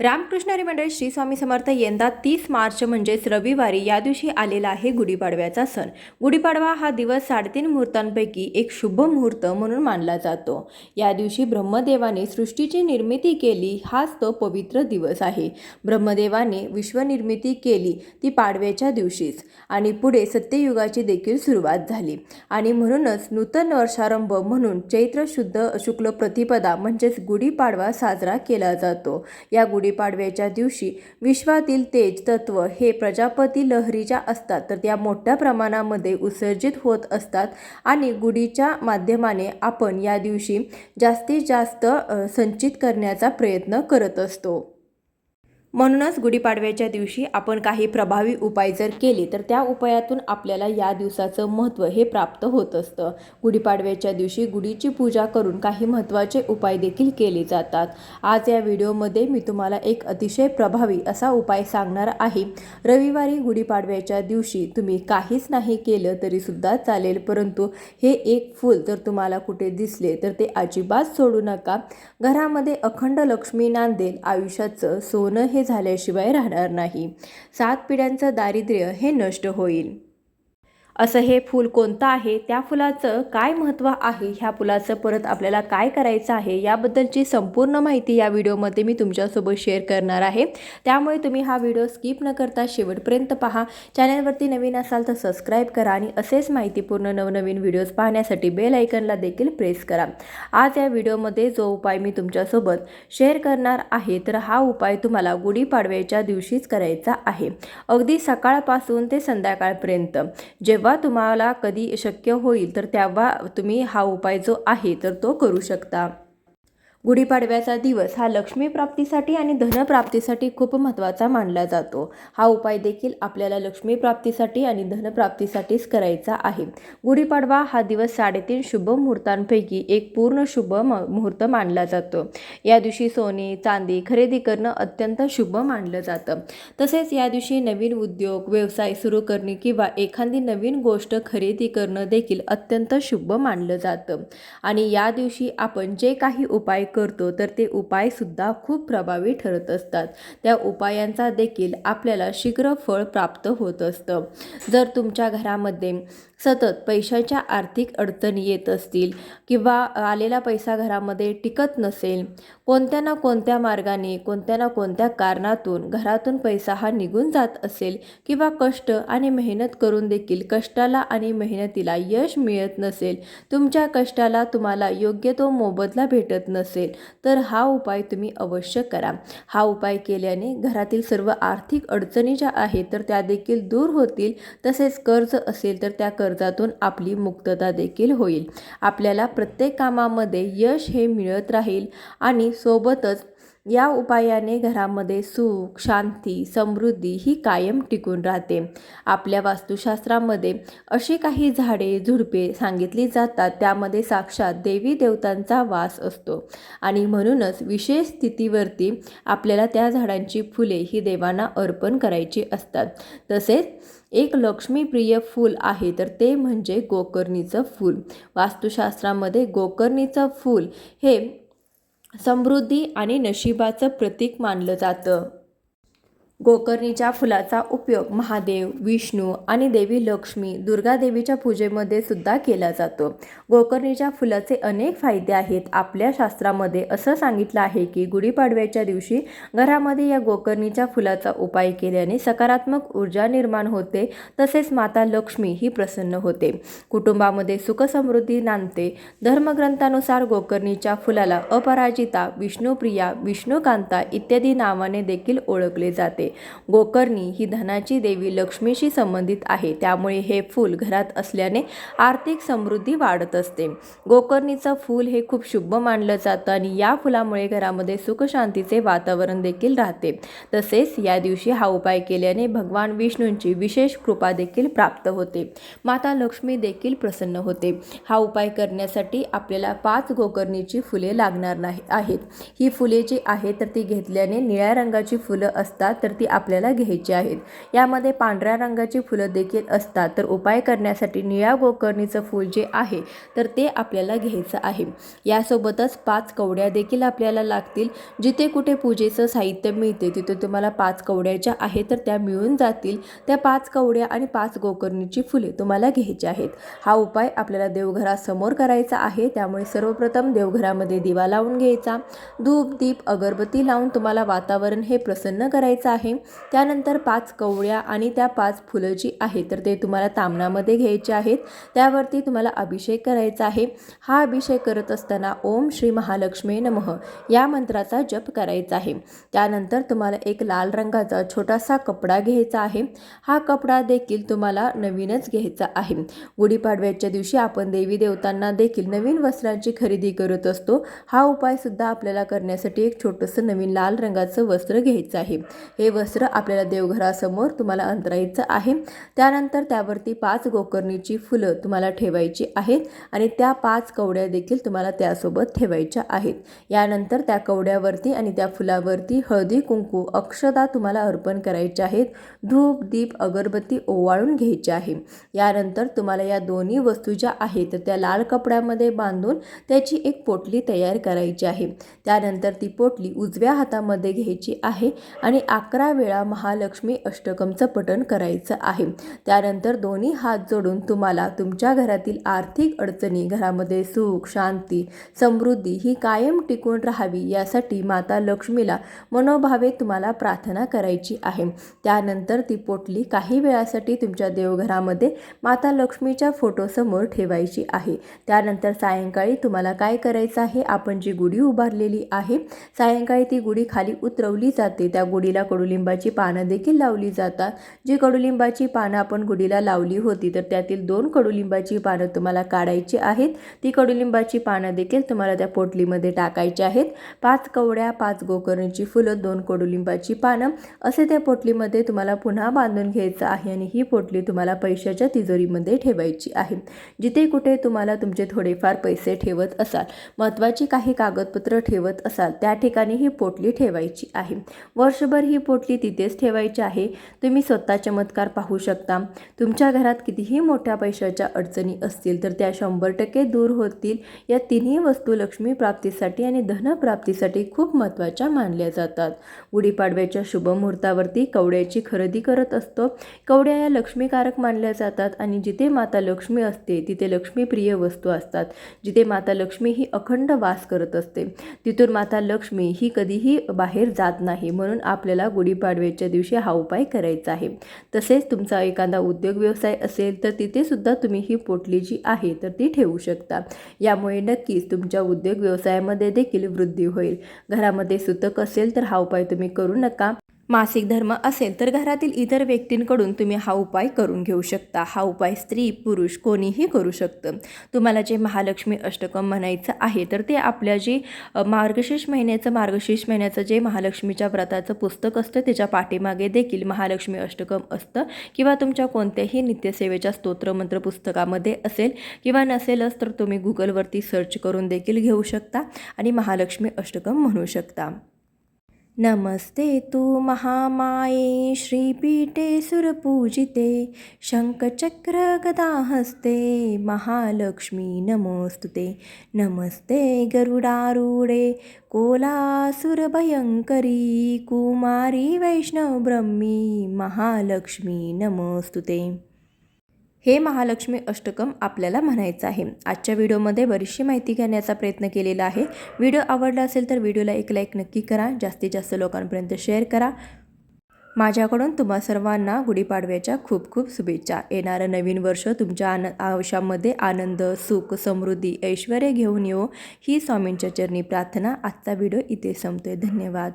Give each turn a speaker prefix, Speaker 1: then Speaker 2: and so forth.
Speaker 1: रामकृष्ण मंडळ श्री स्वामी समर्थ यंदा तीस मार्च म्हणजेच रविवारी या दिवशी आलेला आहे गुढीपाडव्याचा सण. गुढीपाडवा हा दिवस साडेतीन मुहूर्तांपैकी एक शुभ मुहूर्त म्हणून मानला जातो. या दिवशी ब्रह्मदेवाने सृष्टीची निर्मिती केली हाच तो पवित्र दिवस आहे. ब्रह्मदेवाने विश्वनिर्मिती केली ती पाडव्याच्या दिवशीच आणि पुढे सत्ययुगाची देखील सुरुवात झाली. आणि म्हणूनच नूतन वर्षारंभ म्हणून चैत्र शुद्ध शुक्ल प्रतिपदा म्हणजेच गुढीपाडवा साजरा केला जातो. या गुढीपाडव्याच्या दिवशी विश्वातील तेज तत्व हे प्रजापती लहरीच्या असतात. तर त्या मोठ्या प्रमाणामध्ये उत्सर्जित होत असतात आणि गुढीच्या माध्यमाने आपण या दिवशी जास्तीत जास्त संचित करण्याचा प्रयत्न करत असतो. म्हणूनच गुढीपाडव्याच्या दिवशी आपण काही प्रभावी उपाय जर केले तर त्या उपायातून आपल्याला या दिवसाचं महत्त्व हे प्राप्त होत असतं. गुढीपाडव्याच्या दिवशी गुढीची पूजा करून काही महत्त्वाचे उपाय देखील केले जातात. आज या व्हिडिओमध्ये मी तुम्हाला एक अतिशय प्रभावी असा उपाय सांगणार आहे. रविवारी गुढीपाडव्याच्या दिवशी तुम्ही काहीच नाही केलं तरीसुद्धा चालेल परंतु हे एक फूल जर तुम्हाला कुठे दिसले तर ते अजिबात सोडू नका. घरामध्ये अखंड लक्ष्मी नांदेल आयुष्याचं सोनं हे झाल्याशिवाय राहणार नाही. सात पिढ्यांचं दारिद्र्य हे नष्ट होईल. असं हे फूल कोणतं आहे? त्या फुलाचं काय महत्त्व आहे? ह्या फुलाचं परत आपल्याला काय करायचं आहे? याबद्दलची संपूर्ण माहिती या व्हिडिओमध्ये मी तुमच्यासोबत शेअर करणार आहे. त्यामुळे तुम्ही हा व्हिडिओ स्किप न करता शेवटपर्यंत पहा. चॅनलवरती नवीन असाल तर सबस्क्राईब करा आणि असेच माहितीपूर्ण नवनवीन व्हिडिओज पाहण्यासाठी बेल आयकनला देखील प्रेस करा. आज या व्हिडिओमध्ये जो उपाय मी तुमच्यासोबत शेअर करणार आहे तर हा उपाय तुम्हाला गुढीपाडव्याच्या दिवशीच करायचा आहे. अगदी सकाळपासून ते संध्याकाळपर्यंत. जेव्हा तुम्हाला कधी शक्य होईल तर तेव्हा तुम्ही हा उपाय जो आहे तर तो करू शकता. गुढीपाडव्याचा दिवस हा लक्ष्मी प्राप्तीसाठी आणि धनप्राप्तीसाठी खूप महत्त्वाचा मानला जातो. हा उपाय देखील आपल्याला लक्ष्मी प्राप्तीसाठी आणि धनप्राप्तीसाठीच करायचा आहे. गुढीपाडवा हा दिवस साडेतीन शुभ मुहूर्तांपैकी एक पूर्ण शुभ म मुहूर्त मानला जातो. या दिवशी सोने चांदी खरेदी करणं अत्यंत शुभ मानलं जातं. तसेच या दिवशी नवीन उद्योग व्यवसाय सुरू करणे किंवा एखादी नवीन गोष्ट खरेदी करणं देखील अत्यंत शुभ मानलं जातं. आणि या दिवशी आपण जे काही उपाय करतो तर ते उपायसुद्धा खूप प्रभावी ठरत असतात. त्या उपायांचा देखील आपल्याला शीघ्र फळ प्राप्त होत असतं. जर तुमच्या घरामध्ये सतत पैशाच्या आर्थिक अडचणी येत असतील किंवा आलेला पैसा घरामध्ये टिकत नसेल कोणत्या ना कोणत्या मार्गाने कोणत्या ना कोणत्या कारणातून घरातून पैसा हा निघून जात असेल किंवा कष्ट आणि मेहनत करून देखील कष्टाला आणि मेहनतीला यश मिळत नसेल तुमच्या कष्टाला तुम्हाला योग्य तो मोबदला भेटत नसेल. तर हा उपाय तुम्ही अवश्य करा. हा उपाय केल्याने घरातील सर्व आर्थिक अडचणी ज्या आहेत तर त्या देखील दूर होतील. तसेच कर्ज असेल तर त्या कर्जातून आपली मुक्तता देखील होईल. आपल्याला प्रत्येक कामामध्ये यश हे मिळत राहील आणि सोबतच या उपायाने घरामध्ये सुख शांती समृद्धी ही कायम टिकून राहते. आपल्या वास्तुशास्त्रामध्ये अशी काही झाडे झुडपे सांगितली जातात त्यामध्ये साक्षात देवी देवतांचा वास असतो. आणि म्हणूनच विशेष स्थितीवरती आपल्याला त्या झाडांची फुले ही देवांना अर्पण करायची असतात. तसेच एक लक्ष्मीप्रिय फूल आहे तर ते म्हणजे गोकर्णीचं फूल. वास्तुशास्त्रामध्ये गोकर्णीचं फूल हे समृद्धी आणि नशिबाचं प्रतीक मानलं जातं. गोकर्णीच्या फुलाचा उपयोग महादेव विष्णू आणि देवी लक्ष्मी दुर्गा देवीच्या पूजेमध्ये सुद्धा केला जातो. गोकर्णीच्या फुलाचे अनेक फायदे आहेत. आपल्या शास्त्रामध्ये असं सांगितलं आहे की गुढीपाडव्याच्या दिवशी घरामध्ये या गोकर्णीच्या फुलाचा उपाय केल्याने सकारात्मक ऊर्जा निर्माण होते. तसेच माता लक्ष्मी ही प्रसन्न होते. कुटुंबामध्ये सुखसमृद्धी नांदते. धर्मग्रंथानुसार गोकर्णीच्या फुलाला अपराजिता विष्णुप्रिया विष्णुकांता इत्यादी नावाने देखील ओळखले जाते. गोकर्णी ही धनाची देवी लक्ष्मीशी संबंधित आहे. त्यामुळे हे फूल घरात असल्याने आर्थिक समृद्धी वाढत असते. गोकर्णीचं फूल हे खूप शुभ मानलं जातं आणि या फुलामुळे घरामध्ये सुखशांतीचे वातावरण देखील राहते. तसेच या दिवशी हा उपाय केल्याने भगवान विष्णूंची विशेष कृपा देखील प्राप्त होते. माता लक्ष्मी देखील प्रसन्न होते. हा उपाय करण्यासाठी आपल्याला पाच गोकर्णीची फुले लागणार नाही आहेत. ही फुले जी आहेत तर ती घेतल्याने निळ्या रंगाची फुलं असतात तर ती आपल्याला घ्यायची आहेत. यामध्ये पांढऱ्या रंगाची फुलं देखील असतात. तर उपाय करण्यासाठी निळ्या गोकर्णीचं फूल जे आहे तर ते आपल्याला घ्यायचं आहे. यासोबतच पाच कवड्या देखील आपल्याला लागतील. जिथे कुठे पूजेचं साहित्य मिळते तिथे तुम्हाला पाच कवड्याच्या आहेत तर त्या मिळून जातील. त्या पाच कवड्या आणि पाच गोकर्णीची फुले तुम्हाला घ्यायची आहेत. हा उपाय आपल्याला देवघरासमोर करायचा आहे. त्यामुळे सर्वप्रथम देवघरामध्ये दिवा लावून घ्यायचा. धूप दीप अगरबत्ती लावून तुम्हाला वातावरण हे प्रसन्न करायचं आहे. त्यानंतर पाच कवळ्या आणि त्या पाच फुलं जी आहेत तर ते तुम्हाला तामणामध्ये घ्यायचे आहेत. त्यावरती तुम्हाला अभिषेक करायचा आहे. हा अभिषेक करत असताना ओम श्री महालक्ष्मी नमः या मंत्राचा जप करायचा आहे. त्यानंतर तुम्हाला एक लाल रंगाचा छोटासा कपडा घ्यायचा आहे. हा कपडा देखील तुम्हाला नवीनच घ्यायचा आहे. गुढीपाडव्याच्या दिवशी आपण देवी देवतांना देखील नवीन वस्त्रांची खरेदी करत असतो. हा उपाय सुद्धा आपल्याला करण्यासाठी एक छोटंसं नवीन लाल रंगाचं वस्त्र घ्यायचं आहे. हे वस्त्र आपल्याला देवघरासमोर तुम्हाला अंतरायचं आहे. त्यानंतर त्यावरती पाच गोकर्णीची फुलं तुम्हाला ठेवायची आहेत आणि त्या पाच कवड्या देखील तुम्हाला त्यासोबत ठेवायच्या आहेत. यानंतर त्या कवड्यावरती आणि त्या फुलावरती हळदी कुंकू अक्षदा तुम्हाला अर्पण करायचे आहेत. धूप दीप अगरबत्ती ओवाळून घ्यायची आहे. यानंतर तुम्हाला या दोन्ही वस्तू ज्या आहेत त्या लाल कपड्यामध्ये बांधून त्याची एक पोटली तयार करायची आहे. त्यानंतर ती पोटली उजव्या हातामध्ये घ्यायची आहे आणि अकरा वेळा महालक्ष्मी अष्टकमचं पठण करायचं आहे. त्यानंतर दोन्ही हात जोडून तुम्हाला तुमच्या घरातील आर्थिक अडचणी घरामध्ये सुख शांती समृद्धी ही कायम टिकून राहावी यासाठी माता लक्ष्मीला मनोभावे तुम्हाला प्रार्थना करायची आहे. त्यानंतर ती पोटली काही वेळासाठी तुमच्या देवघरामध्ये माता लक्ष्मीच्या फोटोसमोर ठेवायची आहे. त्यानंतर सायंकाळी तुम्हाला काय करायचं आहे? आपण जी गुढी उभारलेली आहे सायंकाळी ती गुढी खाली उतरवली जाते. त्या गुढीला कडुलिंबाची पानं देखील लावली जातात. जी कडुलिंबाची पानं आपण गुढीला लावली होती तर त्यातील दोन कडुलिंबाची पानं तुम्हाला काढायची आहेत. ती कडुलिंबाची पानं देखील तुम्हाला त्या पोटलीमध्ये टाकायची आहेत. पाच कवड्या पाच गोकर्णीची फुलं दोन कडुलिंबाची पानं असे त्या पोटलीमध्ये तुम्हाला पुन्हा बांधून घ्यायचं आहे आणि ही पोटली तुम्हाला पैशाच्या तिजोरीमध्ये ठेवायची आहे. जिथे कुठे तुम्हाला तुमचे थोडेफार पैसे ठेवत असाल महत्त्वाची काही कागदपत्र ठेवत असाल त्या ठिकाणी ही पोटली ठेवायची आहे. वर्षभर ही पोटली तिथेच ठेवायची आहे. तुम्ही स्वतः चमत्कार पाहू शकता. तुमच्या घरात कितीही मोठ्या पैशाच्या अडचणी असतील तर त्या शंभर टक्के दूर होतील. या तिन्ही वस्तू लक्ष्मी प्राप्तीसाठी आणि धनप्राप्तीसाठी खूप महत्त्वाच्या मानल्या जातात. गुढीपाडव्याच्या शुभ मुहूर्तावरती कवड्याची खरेदी करत असतो. कवड्या या लक्ष्मीकारक मानल्या जातात आणि जिथे माता लक्ष्मी असते तिथे लक्ष्मीप्रिय वस्तू असतात. जिथे माता लक्ष्मी ही अखंड वास करत असते तिथून माता लक्ष्मी ही कधीही बाहेर जात नाही म्हणून आपल्याला गुढी गुढीपाडव्याच्या दिवशी हा उपाय करायचा आहे. तसेच तुमचा एखादा उद्योग व्यवसाय असेल तर तिथेसुद्धा तुम्ही ही पोटली जी आहे तर ती ठेवू शकता. यामुळे नक्कीच तुमच्या उद्योग व्यवसायामध्ये देखील वृद्धी होईल. घरामध्ये सुतक असेल तर हा उपाय तुम्ही करू नका. मासिक धर्म असेल तर घरातील इतर व्यक्तींकडून तुम्ही हा उपाय करून घेऊ शकता. हा उपाय स्त्री पुरुष कोणीही करू शकतं. तुम्हाला जे महालक्ष्मी अष्टकम म्हणायचं आहे तर ते आपल्या जे मार्गशीर्ष महिन्याचं मार्गशीर्ष महिन्याचं जे महालक्ष्मीच्या व्रताचं पुस्तक असतं त्याच्या पाठीमागे देखील महालक्ष्मी अष्टकम असतं. किंवा तुमच्या कोणत्याही नित्यसेवेच्या स्तोत्रमंत्र पुस्तकामध्ये असेल किंवा नसेलच तर तुम्ही गुगलवरती सर्च करून देखील घेऊ शकता आणि महालक्ष्मी अष्टकम म्हणू शकता. नमस्ते तू महामाये श्रीपीठे सुरपूजिते शङ्खचक्रगदाहस्ते महालक्ष्मी नमोऽस्तु ते नमस्ते गरुडारूढे कोलासुरभयङ्करी कुमारी वैष्णवब्रह्मी महालक्ष्मी नमोस्तुते। हे महालक्ष्मी अष्टकम आपल्याला म्हणायचं आहे. आजच्या व्हिडिओमध्ये बरीचशी माहिती घेण्याचा प्रयत्न केलेला आहे. व्हिडिओ आवडला असेल तर व्हिडिओला एक लाईक नक्की करा. जास्तीत जास्त लोकांपर्यंत शेअर करा. माझ्याकडून तुम्हा सर्वांना गुढीपाडव्याच्या खूप खूप शुभेच्छा. येणारं नवीन वर्ष तुमच्या आन आयुष्यामध्ये आनंद सुख समृद्धी ऐश्वर घेऊन येऊ ही स्वामींच्या चरणी प्रार्थना. आजचा व्हिडिओ इथे संपतोय. धन्यवाद.